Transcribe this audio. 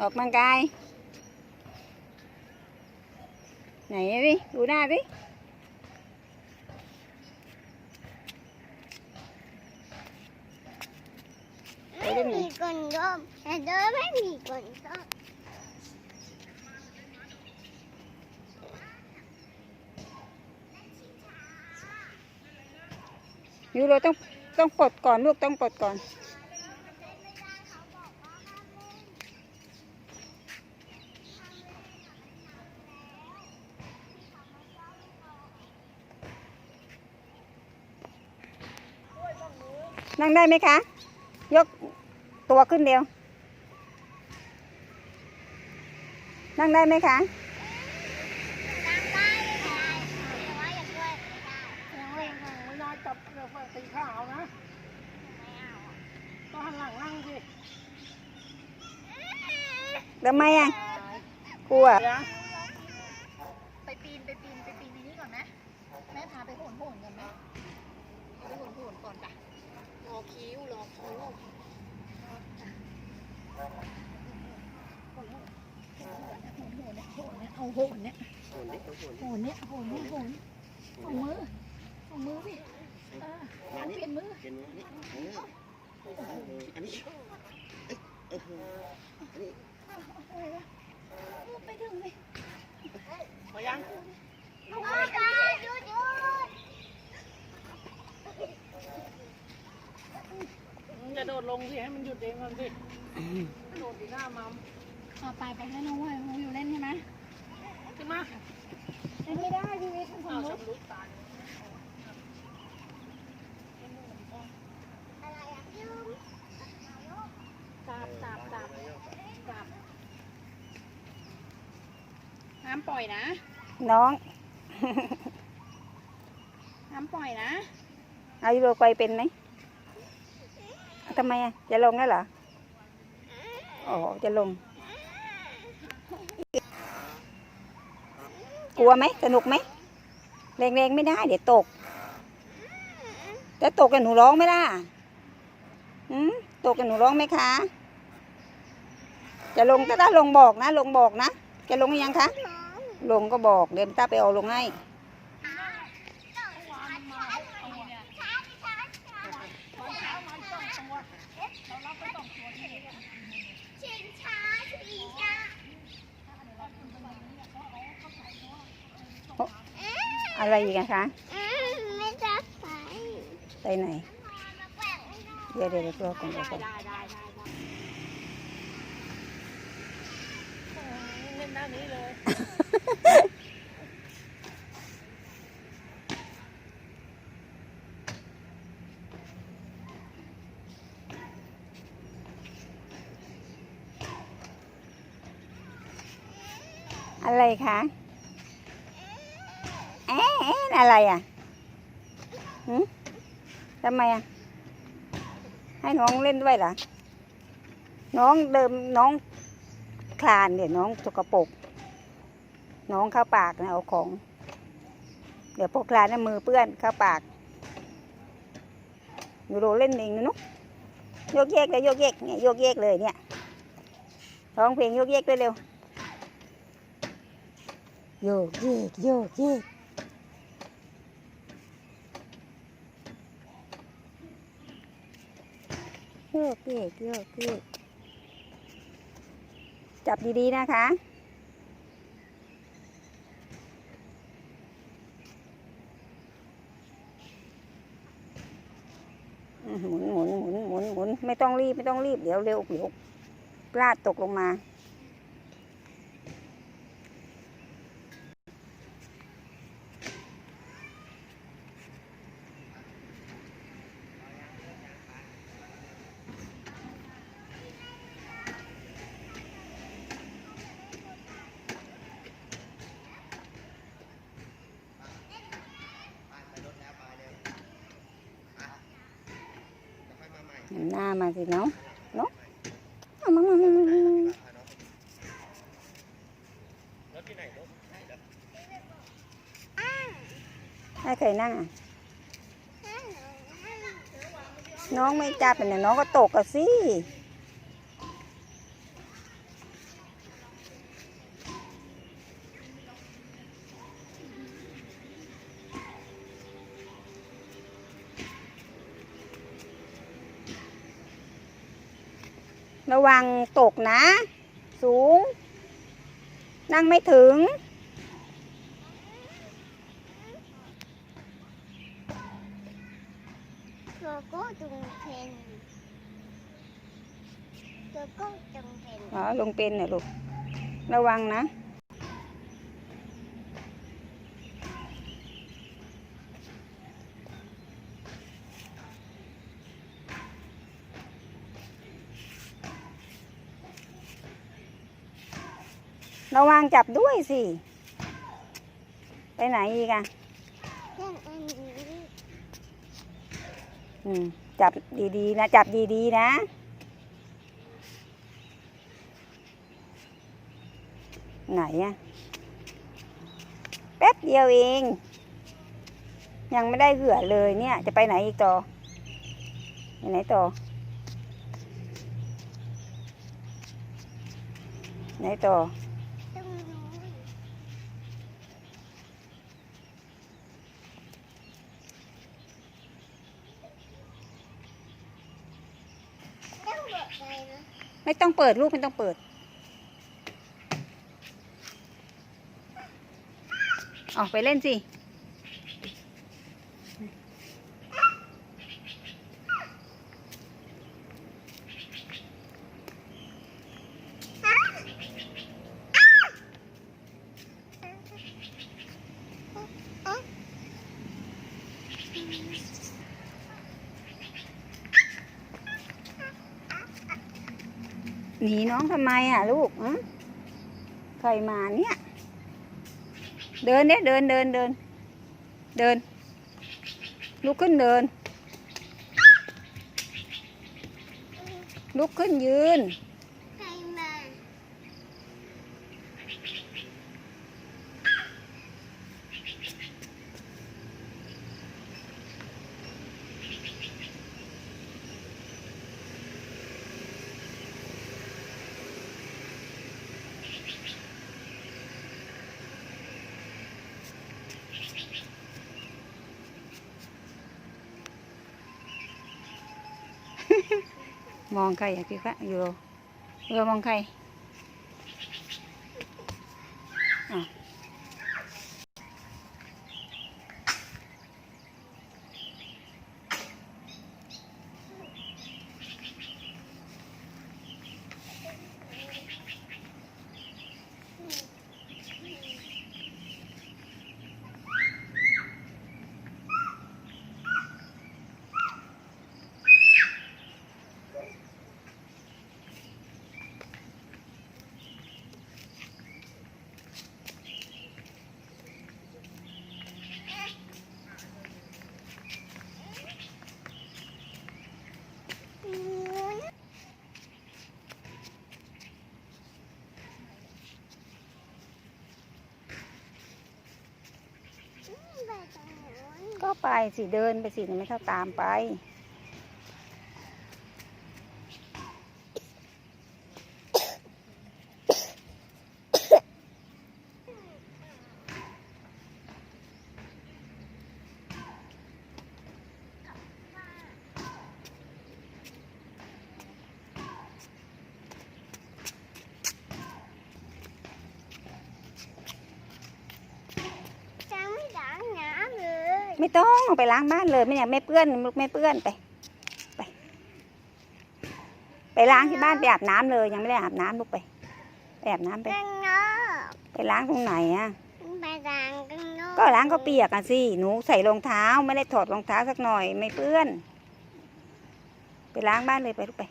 ออกกำลังกายไหนดิดูหน้าดิไปไม่เล่นไหนมีคนร่วมแต่เดินไม่มีคนร่วมยูโรต้องต้องปลดก่อนลูกต้องปลดก่อน นั่งได้ไหมคะ ยกตัวขึ้นเดียว นั่งได้ไหมคะตามได้เลยแต่ว่าอย่าช่วยไม่ได้ยังไม่ไม่ได้จับเรือไฟตีข้าวนะไม่เอาอะต้องหันหลังนั่งสิทำไมอะกลัวเดี๋ยวไปปีนไปปีนไปปีนในนี้ก่อนไหมแม่พาไปโหนโหนก่อนไหมไปโหนโหนก่อนจ้ะรอคิ้วรอคิ้วเอา โหนเนี่ยโหนเนี่ยโหนเนี่ยโหนเนี่ยโหนเอามือเอามือสิเออเอาเปลี่ยนมือเป็นอันนี้เอออันนี้เอออันนี้ไปถึงเลยพอยังโอ้ยตาหยุดหยุดมึงจะโดดลงสิให้มันหยุดเองก่อนสิโดดดีหน้ามัมเอาไปไปให้น้องเว่าน้องอยู่เล่นใช่ไหม ขึ้นมาเล่นไม่ได้ชีวิตมันสอ้ามวมุติชำรุดตายอะไรอะยืมจับจับจับจับห้ามปล่อยนะ น้องห้ามปล่อยนะ เอายูโรไปเป็นไหมทำไมอะจะลงแล้วเหรออ๋อจะลง กลัวไหมสนุกไหมแรงๆไม่ได้ เดี๋ยวตกจะตกกันหนูร้องไม่ล่ะอืมตกกันหนูร้องไหมคะ จะลงถ้าลงบอกนะ ลงบอกนะ จะลงยังคะ ลงก็บอกเดี๋ยวตาไปเอาลงให้ ชิงช้าชิงช้า อะไรอีกอะคะอืมไม่จะไปไปไหนมาแกว่งไม่ได้เดี๋ยวเดี๋ยวเดี๋ยวรอก่อนเดี๋ยวก่อนได้ได้ได้ได้เล่นด้านนี้เลยอะไรคะเอะไรอะหืมทำไมอะ ให้น้องเล่นด้วยเหรอ น้องเดิมน้องคลานเดี๋ยวน้องสกปรกน้องเข้าปากนะเอาของ เดี๋ยวพวกคลานนะมือเปื้อนเข้าปากยูโรเล่นเองนุ๊กโยกเยกเลยโยกเยกเนี่ยโยกเยกเลยเนี่ยร้องเพลงโยกเยกเร็วโยกเยกโยกเยก โยกเยกโยกเยกจับดีๆนะคะ หมุนหมุนหมุนหมุนหมุนไม่ต้องรีบไม่ต้องรีบเดี๋ยวเร็วเดี๋ยวพลาดตกลงมา หน้ามาสิเนาะเนาะเอามามามามามาให้ใครนั่งอะน้องไม่จับเนี่ยน้องก็ตกอะสิ ระวังตกนะ สูง นั่งไม่ถึงโลโก้จุงเพนโลโก้จุงเพนอ๋อลงเป็นเนี่ยลูก ระวังนะ ระวังจับด้วยสิ ไปไหนอีกอะเล่นอันนี้อืม จับดีๆนะ จับดีๆนะ ไหนอะแป๊บเดียวเอง ยังไม่ได้เหือเลยเนี่ย จะไปไหนอีกต่อ ไปไหนต่อ ไหนต่อ ตรงนู้นต้องบอกอะไรนะ ไม่ต้องเปิดลูกไม่ต้องเปิด ออกไปเล่นสิ หนีน้องทำไมอะลูกอะใครมาเนี่ย เดินเนี่ยเดินเดินเดิน เดิน ลุกขึ้นเดิน ลุกขึ้นยืน ใครมา มองใครอะพี่คะอยู่เรือมองใคร ไปสิเดินไปสิไม่เท่าตามไป จะไม่ล้างน้ำเลย ไม่ต้องไปล้างบ้านเลยไม่เนี่ยไม่เปื้อนลูกไม่เปื้อนไปไป ไปล้างที่บ้านไปอาบน้ำเลยยังไม่ได้อาบน้ำลูกไปไปอาบน้ำไปข้างนอกไปล้างตรงไหนอะไปล้างข้างนอกก็ล้างก็เปียกอะสิหนูใส่รองเท้าไม่ได้ถอดรองเท้าสักหน่อยไม่เปื้อน ไปล้างบ้านเลยไปลูกไป